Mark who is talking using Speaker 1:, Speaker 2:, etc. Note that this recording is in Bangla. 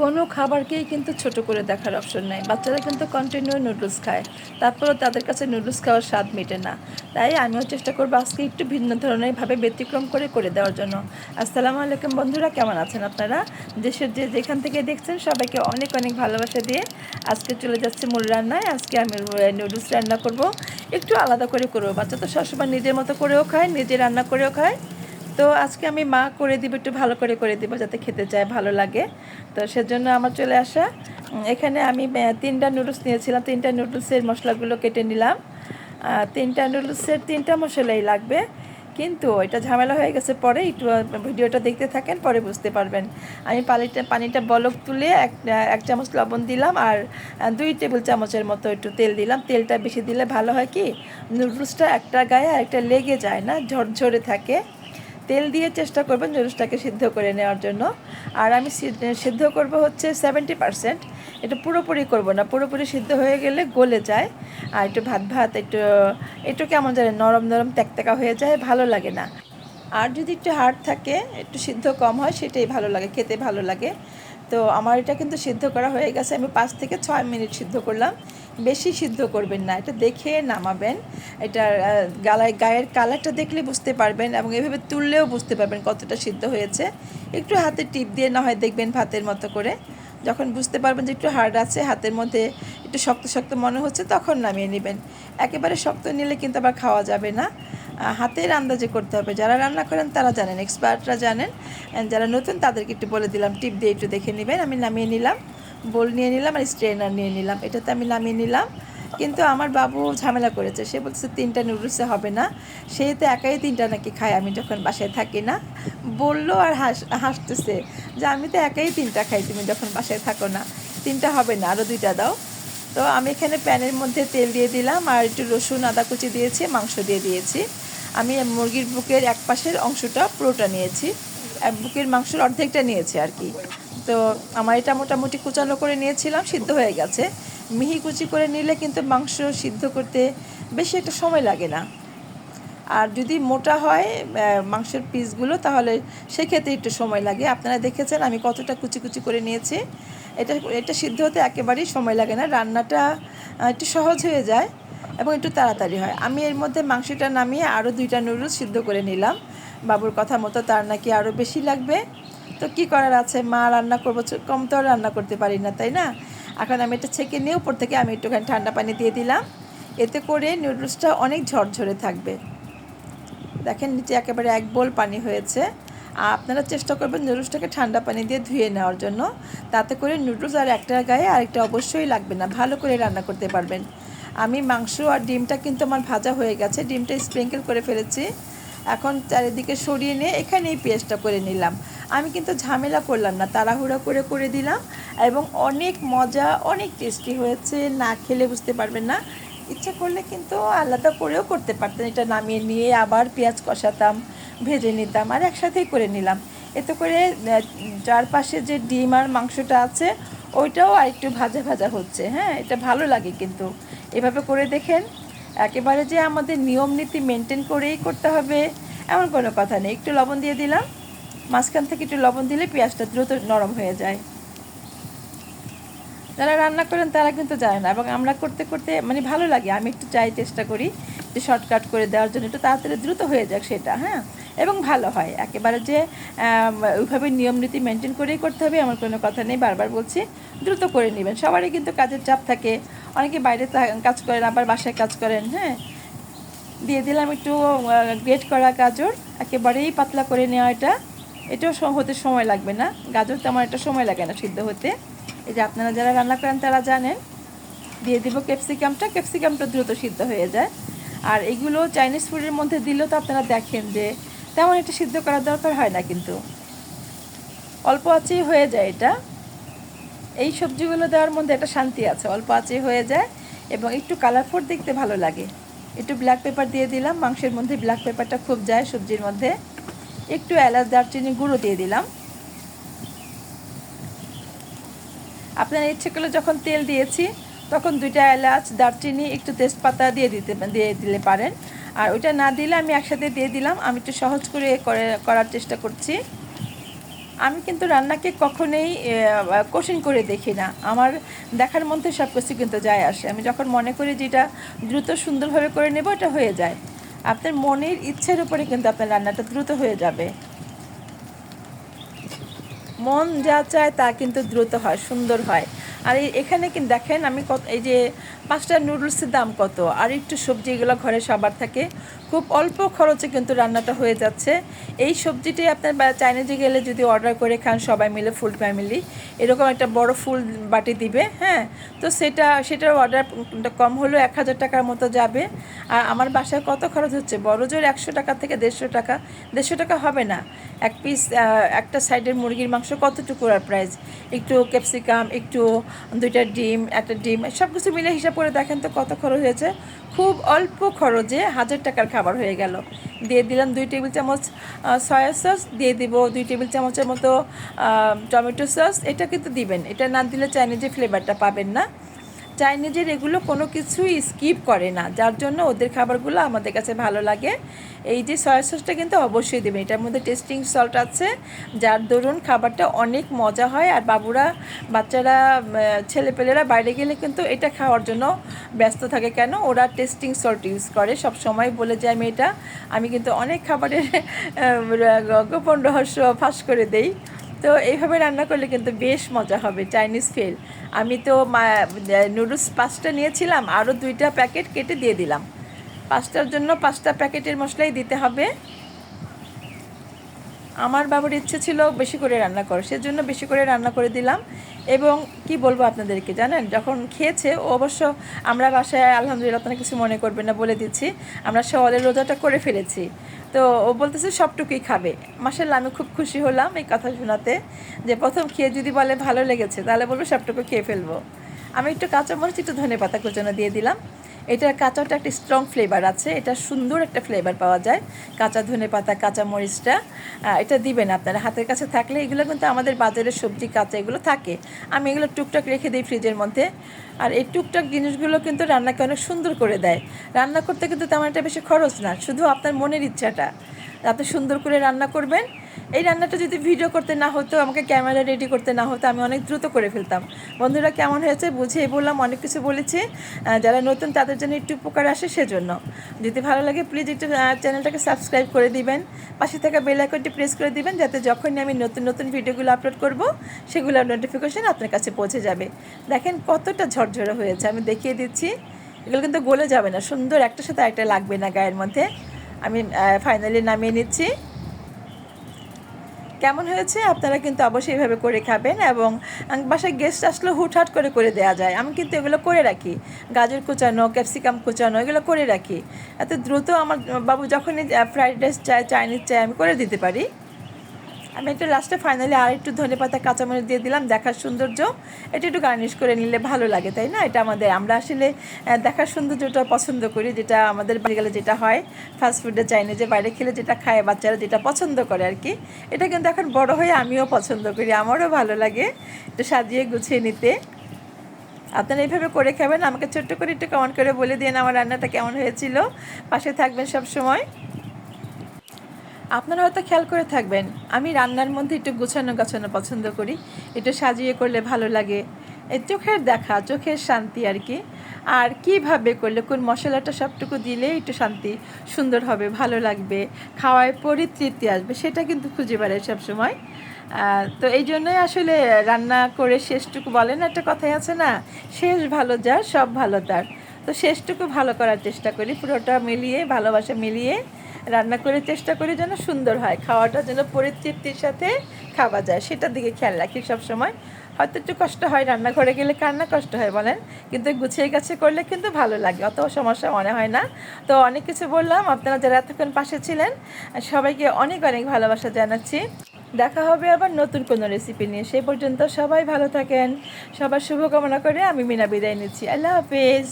Speaker 1: কোনো খাবারকেই কিন্তু ছোট করে দেখার অপশন নাই। বাচ্চারা কিন্তু কন্টিনিউ নুডলস খায়। তারপরেও তাদের কাছে নুডলস খাওয়ার স্বাদ মেটে না। তাই আমিও চেষ্টা করব আজকে একটু ভিন্ন ধরনেরভাবে ব্যতিক্রম করে করে দেওয়ার জন্য। আসসালামু আলাইকুম বন্ধুরা, কেমন আছেন আপনারা? দেশের যে যেখান থেকে দেখছেন সবাইকে অনেক অনেক ভালোবাসা দিয়ে আজকে চলে যাচ্ছে মূল রান্নায়। আজকে আমি নুডলস রান্না করব। একটু আলাদা করে করব। বাচ্চা তো সবসময় নিজের মতো করেও খায়, নিজে রান্না করেও খায়। তো আজকে আমি মা করে দিব, একটু ভালো করে করে দিব যাতে খেতে চায়, ভালো লাগে। তো সেজন্য আমার চলে আসা। এখানে আমি তিনটা নুডলস নিয়েছিলাম। তিনটা নুডলসের মশলাগুলো কেটে নিলাম। তিনটা নুডলসের তিনটা মশলাই লাগবে। কিন্তু এটা ঝামেলা হয়ে গেছে পরে, একটু ভিডিওটা দেখতে থাকেন, পরে বুঝতে পারবেন। আমি পানিটা পানিটা বলক তুলে এক এক চামচ লবণ দিলাম আর দুই টেবিল চামচের মতো একটু তেল দিলাম। তেলটা বেশি দিলে ভালো হয় কি? নুডলসটা একটা গায়ে আর একটা লেগে যায় না, ঝরঝরে থাকে। তেল দিয়ে চেষ্টা করবেন জুসটাকে সিদ্ধ করে নেওয়ার জন্য। আর আমি সিদ্ধ করব হচ্ছে সেভেন্টি পারসেন্ট এটা পুরোপুরি করব না, পুরোপুরি সিদ্ধ হয়ে গেলে গলে যায়। আর একটু ভাত ভাত, একটু একটু কেমন জানে নরম নরম, ত্যাকত্যাকা হয়ে যায়, ভালো লাগে না। আর যদি একটু হার্ড থাকে, একটু সিদ্ধ কম হয়, সেটাই ভালো লাগে, খেতে ভালো লাগে। তো আমার এটা কিন্তু সিদ্ধ করা হয়ে গেছে। আমি পাঁচ থেকে ছয় মিনিট সিদ্ধ করলাম। বেশি সিদ্ধ করবেন না এটা দেখে নামাবেন। আহ, গালায় গায়ের কালারটা দেখলে বুঝতে পারবেন এবং এভাবে তুললেও বুঝতে পারবেন কতটা সিদ্ধ হয়েছে। একটু হাতে টিপ দিয়ে না হয় দেখবেন ভাতের মতো করে। যখন বুঝতে পারবেন যে একটু হার্ড আছে হাতের মধ্যে একটু শক্ত শক্ত মনে হচ্ছে তখন নামিয়ে নেবেন। একেবারে শক্ত নিলে কিন্তু আবার খাওয়া যাবে না। হাতের আন্দাজে করতে হবে। যারা রান্না করেন তারা জানেন এক্সপার্টরা জানেন। যারা নতুন তাদেরকে একটু বলে দিলাম টিপ দিয়ে একটু দেখে নেবেন। আমি নামিয়ে নিলাম বোল নিয়ে নিলাম আর স্ট্রেনার নিয়ে নিলাম। এটাতে আমি নামিয়ে নিলাম। কিন্তু আমার বাবু ঝামেলা করেছে। সে বলছে, তিনটা নুডলসে হবে না। সে তো একাই তিনটা নাকি খায়, আমি যখন বাসায় থাকি না। বলল আর হাস, হাসতেছে যে, আমি তো একাই তিনটা খাই তুমি যখন বাসায় থাকো না। তিনটা হবে না আরও দুইটা দাও। তো আমি এখানে প্যানের মধ্যে তেল দিয়ে দিলাম আর একটু রসুন, আদা কুচি দিয়েছি, মাংস দিয়ে দিয়েছি। আমি মুরগির বুকের এক পাশের অংশটা পুরোটা নিয়েছি। বুকের মাংসের অর্ধেকটা নিয়েছি আর কি। তো আমার এটা মোটামুটি কুচানো করে নিয়েছিলাম, সিদ্ধ হয়ে গেছে। মিহি কুচি করে নিলে কিন্তু মাংস সিদ্ধ করতে বেশি একটা সময় লাগে না। আর যদি মোটা হয় মাংসের পিসগুলো, তাহলে সেক্ষেত্রে একটু সময় লাগে। আপনারা দেখেছেন আমি কতটা কুচি কুচি করে নিয়েছি। এটা এটা সিদ্ধ হতে একেবারেই সময় লাগে না। রান্নাটা একটু সহজ হয়ে যায় এবং একটু তাড়াতাড়ি হয়। আমি এর মধ্যে মাংসটা নামিয়ে আরও দুইটা নুডলস সিদ্ধ করে নিলাম। বাবুর কথা মতো তার নাকি আরও বেশি লাগবে। তো কি করার আছে? মা রান্না করব কম তো রান্না করতে পারি না, তাই না? এখন আমি এটা ছেঁকে নিয়ে উপর থেকে আমি একটুখানি ঠান্ডা পানি দিয়ে দিলাম। এতে করে নুডলসটা অনেক ঝরঝরে থাকবে। দেখেন নিচে একেবারে এক বোল পানি হয়েছে। আপনারা চেষ্টা করবেন নুডলসটাকে ঠান্ডা পানি দিয়ে ধুয়ে নেওয়ার জন্য। তাতে করে নুডলস আর একটা গায়ে আরেকটা অবশ্যই লাগবে না। ভালো করে রান্না করতে পারবেন। আমি মাংস আর ডিমটা কিন্তু আমার ভাজা হয়ে গেছে। ডিমটা স্প্রিঙ্কেল করে ফেলেছি। এখন চারিদিকে সরিয়ে নিয়ে এখানেই পেঁয়াজটা করে নিলাম। আমি কিন্তু ঝামেলা করলাম না, তাড়াহুড়ো করে করে দিলাম। এবং অনেক মজা, অনেক টেস্টি হয়েছে। না খেলে বুঝতে পারবেন না। ইচ্ছা করলে কিন্তু আলাদা করেও করতে পারতেন। এটা নামিয়ে নিয়ে আবার পেঁয়াজ কষাতাম, ভেজে নিতাম আর একসাথেই করে নিলাম। এতে করে চারপাশে যে ডিম আর মাংসটা আছে, ওইটাও আর একটু ভাজা ভাজা হচ্ছে। হ্যাঁ এটা ভালো লাগে কিন্তু। এভাবে করে দেখেন, একেবারে যে আমাদের নিয়ম নীতি মেনটেন করেই করতে হবে, এমন কোনো কথা নেই। একটু লবণ দিয়ে দিলাম। মাঝখান থেকে একটু লবণ দিলে পেঁয়াজটা দ্রুত নরম হয়ে যায়। যারা রান্না করেন তারা কিন্তু জানে না এবং আমরা করতে করতে মানে ভালো লাগে। আমি একটু চাই চেষ্টা করি যে শর্টকাট করে দেওয়ার জন্য, একটু তাড়াতাড়ি দ্রুত হয়ে যাক সেটা হ্যাঁ? এবং ভালো হয়। একেবারে যে ওইভাবে নিয়ম নীতি মেনটেন করেই করতে হবে আমার কোনো কথা নেই। বারবার বলছি, দ্রুত করে নেবেন। সবারই কিন্তু কাজের চাপ থাকে। অনেকে বাইরে কাজ করেন, আবার বাসায় কাজ করেন হ্যাঁ? দিয়ে দিলাম একটু গ্রেট করা গাজর। একেবারেই পাতলা করে নেওয়া এটা। এটাও হতে সময় লাগবে না। গাজর তেমন একটা সময় লাগে না সিদ্ধ হতে। এই যে আপনারা যারা রান্না করেন তারা জানেন, দিয়ে দিব ক্যাপসিকামটা। ক্যাপসিকামটা দ্রুত সিদ্ধ হয়ে যায়। আর এগুলো চাইনিজ ফুডের মধ্যে দিলেও তো আপনারা দেখেন যে তেমন একটা সিদ্ধ করার দরকার হয় না কিন্তু। অল্প আছেই হয়ে যায় এটা। এই সবজিগুলো দেওয়ার মধ্যে একটা শান্তি আছে। অল্প আঁচে হয়ে যায় এবং একটু কালারফুল দেখতে ভালো লাগে। একটু ব্ল্যাক পেপার দিয়ে দিলাম। মাংসের মধ্যে ব্ল্যাক পেপারটা খুব যায় সবজির মধ্যে। একটু এলাচ দারচিনি গুঁড়ো দিয়ে দিলাম। আপনার ইচ্ছে করলে যখন তেল দিয়েছি, তখন দুইটা এলাচ, দারচিনি, একটু তেজপাতা দিয়ে দিতে দিয়ে দিলে পারেন। আর ওইটা না দিলে আমি একসাথে দিয়ে দিলাম। আমি একটু সহজ করে করে, করার চেষ্টা করছি। আমি কিন্তু রান্নাকে কখনোই কঠিন করে দেখি না। আমার দেখার মধ্যে সব কিছু কিন্তু যায় আসে। আমি যখন মনে করি যে এটা দ্রুত সুন্দরভাবে করে নেব, এটা হয়ে যায়। আপনার মনের ইচ্ছের উপরে কিন্তু আপনার রান্নাটা দ্রুত হয়ে যাবে। মন যা চায় তা কিন্তু দ্রুত হয়, সুন্দর হয়। আর এখানে কিন্তু দেখেন আমি এই যে পাঁচটা নুডলসের দাম কত? আর একটু সবজি এগুলো ঘরে সবার থাকে। খুব অল্প খরচে কিন্তু রান্নাটা হয়ে যাচ্ছে। এই সবজিটি আপনার চাইনিজে গেলে যদি অর্ডার করে খান সবাই মিলে ফুল ফ্যামিলি এরকম একটা বড় ফুল বাটি দিবে হ্যাঁ? তো সেটা, সেটার অর্ডার কম হলেও এক হাজার টাকার মতো যাবে। আর আমার বাসায় কত খরচ হচ্ছে? বড় জোর একশো টাকা থেকে দেড়শো টাকা। দেড়শো টাকা হবে না। এক পিস একটা সাইডের মুরগির মাংস কতটুকু আর প্রাইস একটু ক্যাপসিকাম একটু দুইটা ডিম, একটা ডিম সব কিছু মিলে হিসাব করে দেখেন তো কত খরচ হয়েছে। খুব অল্প খরচে হাজার টাকার খাবার হয়ে গেল। দিয়ে দিলাম দুই টেবিল চামচ সয়া সস দিয়ে দিব দুই টেবিল চামচের মতো টমেটো সস এটা কিন্তু দিবেন। এটা না দিলে চাইনিজের ফ্লেভারটা পাবেন না। চাইনিজের এগুলো কোনো কিছুই স্কিপ করে না। যার জন্য ওদের খাবারগুলো আমাদের কাছে ভালো লাগে। এই যে সয়া সসটা কিন্তু অবশ্যই দেবেন। এটার মধ্যে টেস্টিং সল্ট আছে, যার দরুন খাবারটা অনেক মজা হয়। আর বাবুরা, বাচ্চারা ছেলেপেলেরা বাইরে গেলে কিন্তু এটা খাওয়ার জন্য ব্যস্ত থাকে। কেন? ওরা টেস্টিং সল্ট ইউজ করে। সব সময় বলে যে, আমি এটা, আমি কিন্তু অনেক খাবারের গোপন রহস্য ফাঁস করে দেই। তো এইভাবে রান্না করলে কিন্তু বেশ মজা হবে চাইনিজ ফেল আমি তো নুডলস পাঁচটা নিয়েছিলাম, আরও দুইটা প্যাকেট কেটে দিয়ে দিলাম। পাঁচটার জন্য পাঁচটা প্যাকেটের মশলাই দিতে হবে। আমার বাবুর ইচ্ছে ছিল বেশি করে রান্না করার, সেজন্য বেশি করে রান্না করে দিলাম। এবং কি বলব আপনাদেরকে জানেন, যখন খেয়েছে, ও অবশ্য আমরা বাসায় আলহামদুলিল্লাহ আপনারা কিছু মনে করবেন না বলে দিচ্ছি, আমরা সওয়ালের রোজাটা করে ফেলেছি। তো ও বলতেছে সবটুকুই খাবে। মাসাল্লাহ আমি খুব খুশি হলাম এই কথা শোনাতে যে প্রথম খেয়ে যদি বলে ভালো লেগেছে, তাহলে বলব সবটুকু খেয়ে ফেলব। আমি একটু কাঁচামরিচ, একটু ধনে পাতা কুচানো দিয়ে দিলাম। এটার কাঁচাটা একটা স্ট্রং ফ্লেভার আছে। এটা সুন্দর একটা ফ্লেভার পাওয়া যায়। কাঁচা ধনে পাতা, কাঁচা মরিচটা এটা দিবেন আপনারা। হাতের কাছে থাকলে এগুলো কিন্তু আমাদের বাজারের সবজি, কাঁচা এগুলো থাকে। আমি এগুলো টুকটাক রেখে দিই ফ্রিজের মধ্যে। আর এই টুকটাক জিনিসগুলো কিন্তু রান্নাকে অনেক সুন্দর করে দেয়। রান্না করতে কিন্তু তেমন একটা বেশি খরচ না, শুধু আপনার মনের ইচ্ছাটা। আপনি সুন্দর করে রান্না করবেন। এই রান্নাটা যদি ভিডিও করতে না হতো, আমাকে ক্যামেরা রেডি করতে না হতো, আমি অনেক দ্রুত করে ফেলতাম। বন্ধুরা, কেমন হয়েছে বুঝিয়ে বললাম, অনেক কিছু বলেছি। যারা নতুন, তাদের জন্য একটু উপকার আসে সেজন্য। যদি ভালো লাগে প্লিজ একটু চ্যানেলটাকে সাবস্ক্রাইব করে দিবেন। পাশে থাকা বেল আইকনটি প্রেস করে দিবেন, যাতে যখনই আমি নতুন নতুন ভিডিওগুলো আপলোড করব সেগুলোর নোটিফিকেশন আপনার কাছে পৌঁছে যাবে। দেখেন কতটা ঝরঝরে হয়েছে, আমি দেখিয়ে দিচ্ছি। এগুলো কিন্তু গলে যাবে না, সুন্দর একটার সাথে একটা লাগবে না গায়ের মধ্যে। আমি ফাইনালি নামিয়ে নিচ্ছি। কেমন হয়েছে? আপনারা কিন্তু অবশ্যই এভাবে করে খাবেন এবং বাসায় গেস্ট আসলে হুটহাট করে করে দেওয়া যায়। আমি কিন্তু এগুলো করে রাখি। গাজর কুচানো, ক্যাপসিকাম কুচানো, এগুলো করে রাখি। এত দ্রুত আমার বাবু যখনই ফ্রাইড রাইস চায় চাইনিজ চাই আমি করে দিতে পারি। আমি একটু লাস্টে ফাইনালি আর একটু ধনে পাতা, কাঁচামরিচ দিয়ে দিলাম, দেখার সৌন্দর্য। এটা একটু গার্নিশ করে নিলে ভালো লাগে, তাই না? এটা আমাদের, আমরা আসলে দেখার সৌন্দর্যটা পছন্দ করি, যেটা আমাদের বাড়ি গেলে যেটা হয় ফাস্টফুডে চাইনিজে বাইরে খেলে যেটা খায় বাচ্চারা যেটা পছন্দ করে আর কি। এটা কিন্তু এখন বড় হয়ে আমিও পছন্দ করি, আমারও ভালো লাগে একটু সাজিয়ে গুছিয়ে নিতে। আপনারা এইভাবে করে খাবেন, আমাকে ছোট্ট করে একটু কমেন্ট করে বলে দিন আমার রান্নাটা কেমন হয়েছিল। পাশে থাকবেন সব সময় আপনারা হয়তো খেয়াল করে থাকবেন, আমি রান্নার মধ্যে একটু গোছানো গাছানো পছন্দ করি, একটু সাজিয়ে করলে ভালো লাগে। চোখের দেখা, চোখের শান্তি আর কি। আর কীভাবে করলে, কোন মশলাটা সবটুকু দিলে একটু শান্তি, সুন্দর হবে, ভালো লাগবে, খাওয়ায় পরিতৃপ্তি আসবে, সেটা কিন্তু খুঁজে বেড়ায় সবসময়। তো এই জন্যই আসলে রান্না করে শেষটুকু বলেন, একটা কথাই আছে না, শেষ ভালো যার, সব ভালো তার। তো শেষটুকু ভালো করার চেষ্টা করি, পুরোটা মিলিয়ে, ভালোবাসা মিলিয়ে। রান্না করে চেষ্টা করি যেন সুন্দর হয়, খাওয়াটা যেন পরিতৃপ্তির সাথে খাওয়া যায়, সেটার দিকে খেয়াল রাখি সবসময়। হয়তো একটু কষ্ট হয় রান্নাঘরে গেলে, কার না কষ্ট হয় বলেন? কিন্তু গুছিয়ে গাছে করলে কিন্তু ভালো লাগে, অত সমস্যা মনে হয় না। তো অনেক কিছু বললাম, আপনারা যারা এতক্ষণ পাশে ছিলেন, সবাইকে অনেক অনেক ভালোবাসা জানাচ্ছি। দেখা হবে আবার নতুন কোনো রেসিপি নিয়ে সেই পর্যন্ত সবাই ভালো থাকেন। সবার শুভকামনা করে আমি মিনা বিদায় নিচ্ছি। আল্লাহ হাফিজ।